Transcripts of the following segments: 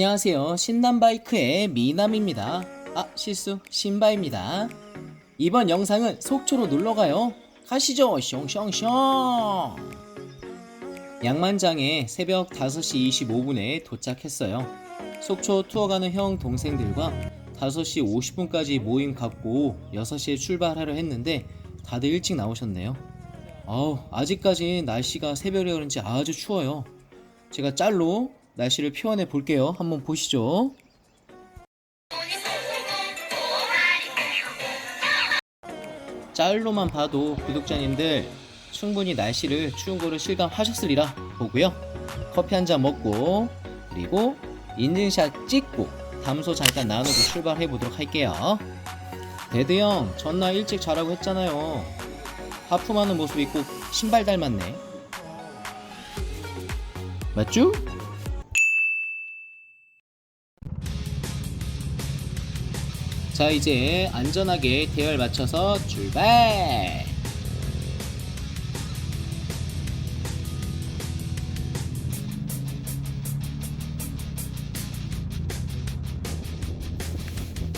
안녕하세요. 신남바이크의 미남입니다. 아, 실수. 신바입니다. 이번 영상은 속초로 놀러가요. 가시죠. 숑숑숑. 양만장에 새벽 5시 25분에 도착했어요. 속초 투어 가는 형 동생들과 5시 50분까지 모임 갖고 6시에 출발하려 했는데 다들 일찍 나오셨네요. 아우, 아직까지 날씨가 새벽이라 그런지 아주 추워요. 제가 짤로 날씨를 표현해 볼게요. 한번 보시죠. 짤로만 봐도 구독자님들 충분히 날씨를 추운 거를 실감하셨으리라 보고요. 커피 한 잔 먹고 그리고 인증샷 찍고 담소 잠깐 나누고 출발해 보도록 할게요. 데드 형 전날 일찍 자라고 했잖아요. 하품하는 모습 있고 신발 닮았네. 맞죠? 자 이제 안전하게 대열 맞춰서 출발!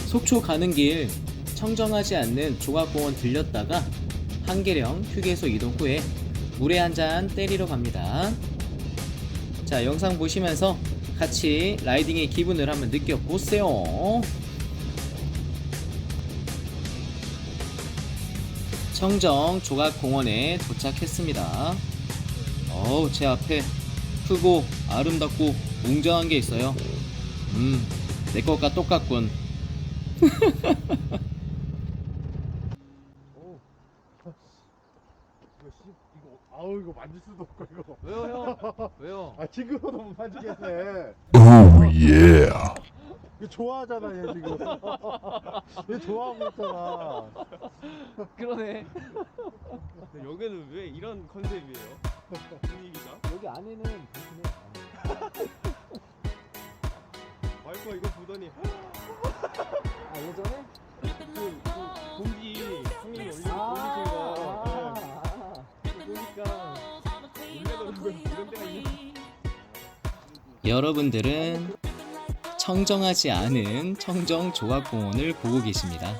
속초 가는 길 청정하지 않는 조각공원 들렸다가 한계령 휴게소 이동 후에 물에 한 잔 때리러 갑니다. 자 영상 보시면서 같이 라이딩의 기분을 한번 느껴보세요 청정 조각공원에 도착했습니다. 어우, 제 앞에 크고 아름답고 웅장한 게 있어요. 음, 내 것과 똑같군. 오. 이거 씨, 이거 아우 이거 만질 수도 없고 이거. 왜요 형? 왜요? 아 지금도 못 만지겠네. Oh yeah. 이거 좋아하잖아 얘 지금. 얘 좋아하고 있잖아. 그러네. 근데 여기는 왜 이런 컨셉이에요? 분위기가? 여기 안에는 대신에 와이프가 이거 보더니 아 예전에 그, 그 공기 형님이 올리신 거 네. 보니까 놀래더라고요. 이런 데가 있는 여러분들은 청정하지 않은 청정 조각공원을 보고 계십니다.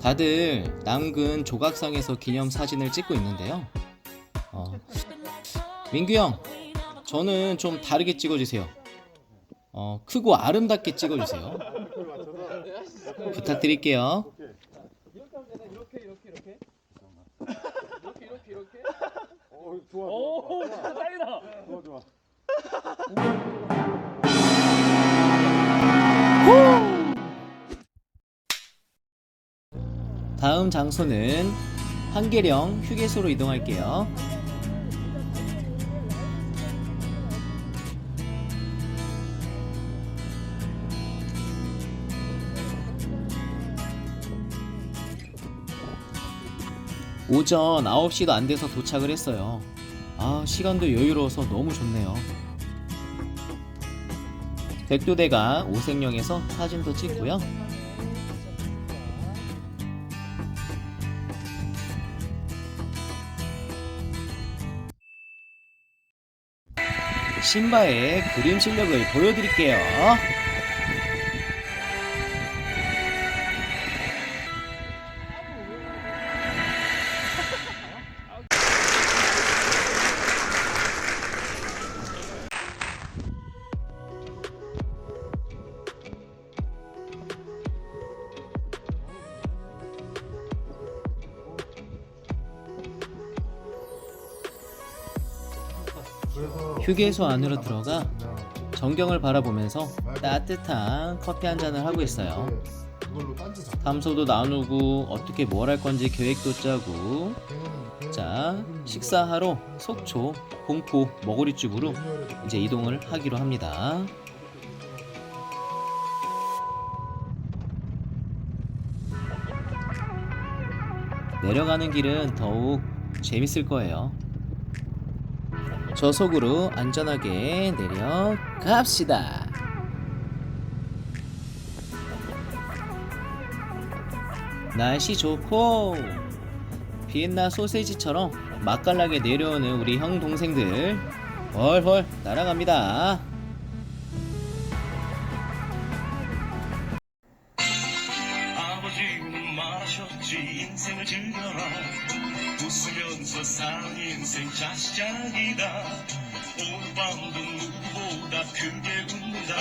다들 남근 조각상에서 기념 사진을 찍고 있는데요. 어, 민규 형, 저는 좀 다르게 찍어주세요. 어, 크고 아름답게 찍어주세요. 부탁드릴게요. 다음 장소는 한계령 휴게소로 이동할게요. 오전 9시도 안 돼서 도착을 했어요. 아, 시간도 여유로워서 너무 좋네요. 백두대가 오색령에서 사진도 찍고요. 신바의 그림 실력을 보여드릴게요. 휴게소 안으로 들어가 전경을 바라보면서 따뜻한 커피 한 잔을 하고 있어요. 담소도 나누고 어떻게 뭘 할 건지 계획도 짜고 자 식사하러 속초 공포 머구리집으로 이제 이동을 하기로 합니다. 내려가는 길은 더욱 재밌을 거예요. 저속으로 안전하게 내려갑시다. 날씨 좋고 비엔나 소세지처럼 맛깔나게 내려오는 우리 형 동생들 훨훨 날아갑니다. 말하셨지 인생을 즐겨라. 웃으면서 사는 인생 자시작이다. 오늘 밤도 누구보다 크게 웃는다.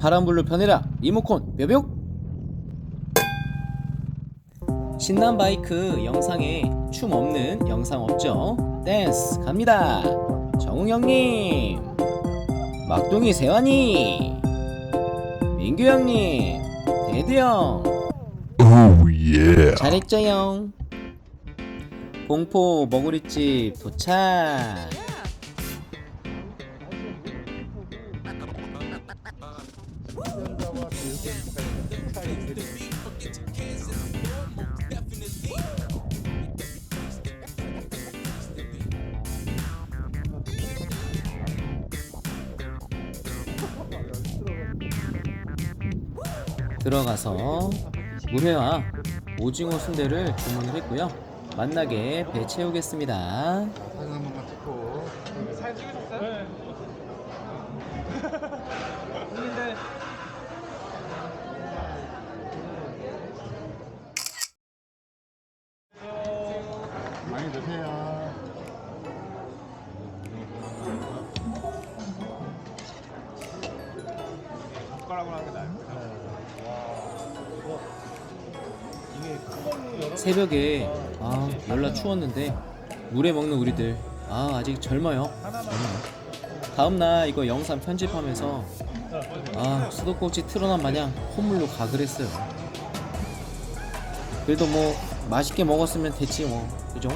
파란불로 변해라. 리모콘 뾰뿅 신난 바이크 영상에 춤 없는 영상 없죠? 댄스 갑니다. 정우 형님. 막둥이 세환이. 민규 형님 형 Oh yeah. 잘했죠 형. 공포 머구리집 도착 들어가서 물회와 오징어 순대를 주문을 했고요. 만나게 배 채우겠습니다. 새벽에 아 열나 추웠는데 물에 먹는 우리들 아 아직 젊어요. 젊어요. 다음날 이거 영상 편집하면서 아 수도꼭지 틀어난 마냥 콧물로 가글 했어요. 그래도 뭐 맛있게 먹었으면 됐지 뭐 그죠?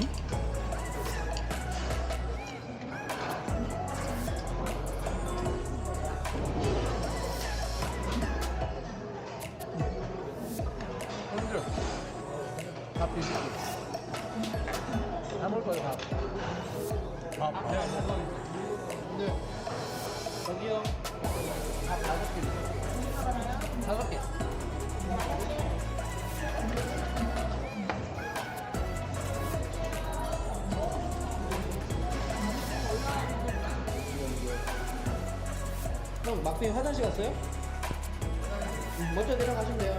담을 거예요, 밥. 밥. 네. 저기요. 밥 다섯 개. 다섯 개. 형, 막둥이 화장실 갔어요? 먼저 내려가시면 돼요.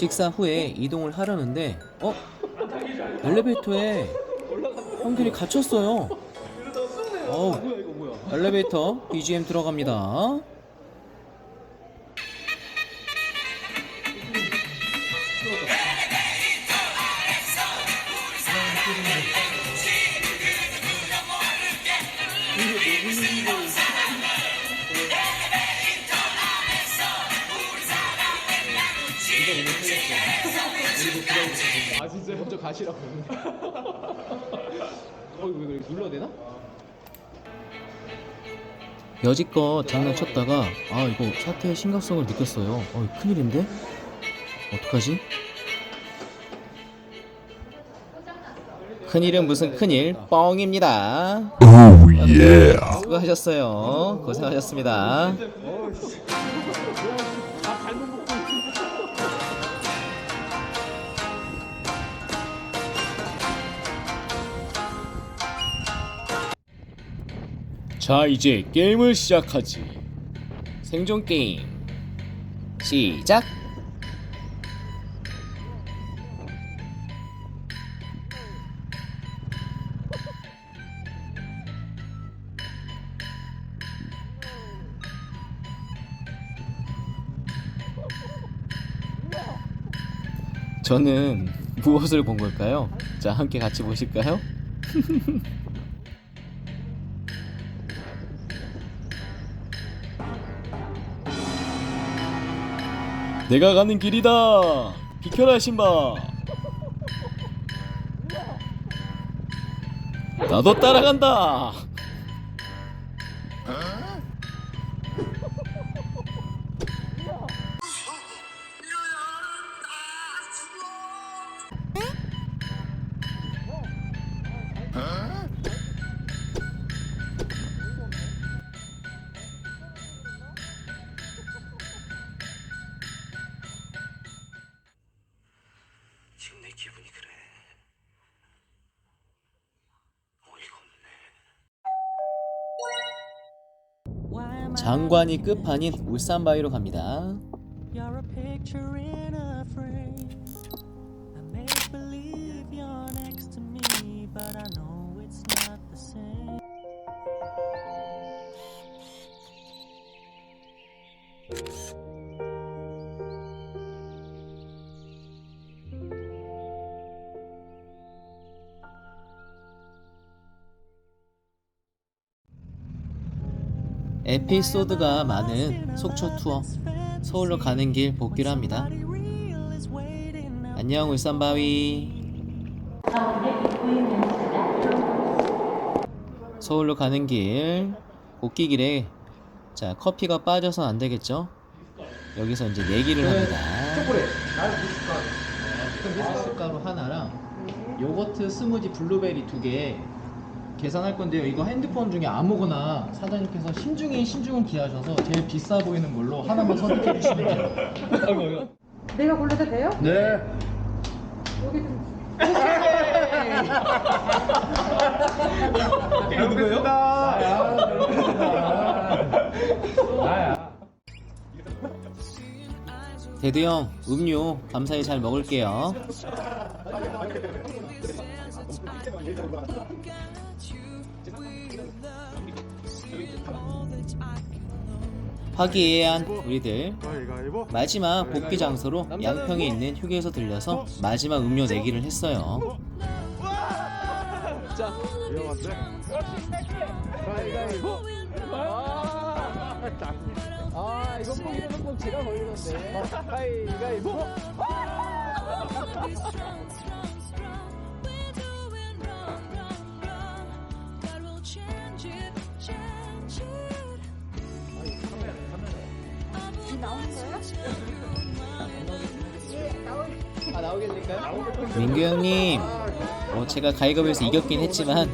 식사 후에 이동을 하려는데 어? 엘리베이터에 형들이 갇혔어요. 어우, 엘리베이터 BGM 들어갑니다. 아 진짜 먼저 가시라고 어 이거 왜 눌러야 되나? 여지껏 장난쳤다가 아 이거 사태의 심각성을 느꼈어요. 어 큰일인데? 어떡하지? 큰일은 무슨 큰일 뻥입니다. Oh yeah. 수고하셨어요. 고생하셨습니다. 자 이제 게임을 시작하지. 생존 게임 시작. 저는 무엇을 본 걸까요? 자, 함께 같이 보실까요? 내가 가는 길이다. 비켜라 신바. 나도 따라간다. 장관이 끝판인 울산바위로 갑니다. 에피소드가 많은 속초 투어 서울로 가는 길 복귀를 합니다. 안녕 울산바위. 서울로 가는 길 복귀길에 자 커피가 빠져선 안 되겠죠? 여기서 이제 내기를 합니다. 미숫가루 하나랑 요거트 스무디 블루베리 두 개 계산할 건데요. 이거 핸드폰 중에 아무거나 사장님께서 신중히 신중은 기하셔서 제일 비싸 보이는 걸로 하나만 선택해 주시면 돼요. 내가 골라도 돼요? 네. 여기 좀 이거 누구예요? 나야. 대두 형 음료 감사히 잘 먹을게요. 화기애애한 우리들. 마지막 복귀 장소로 양평에 있는 휴게소 들려서 마지막 음료 내기를 했어요. 위험한데? 가위가위보. 아 이거 포기는 꼭 제가 걸리는데 가위가위보 민규 형님, 어, 제가 가위바위보에서 이겼긴 했지만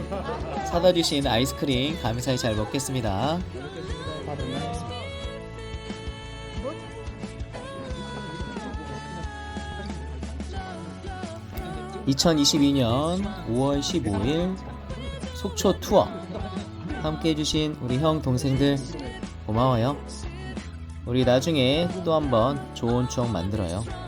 사다 주신 아이스크림 감사히 잘 먹겠습니다. 2022년 5월 15일 속초 투어 함께 해주신 우리 형 동생들 고마워요. 우리 나중에 또 한번 좋은 추억 만들어요.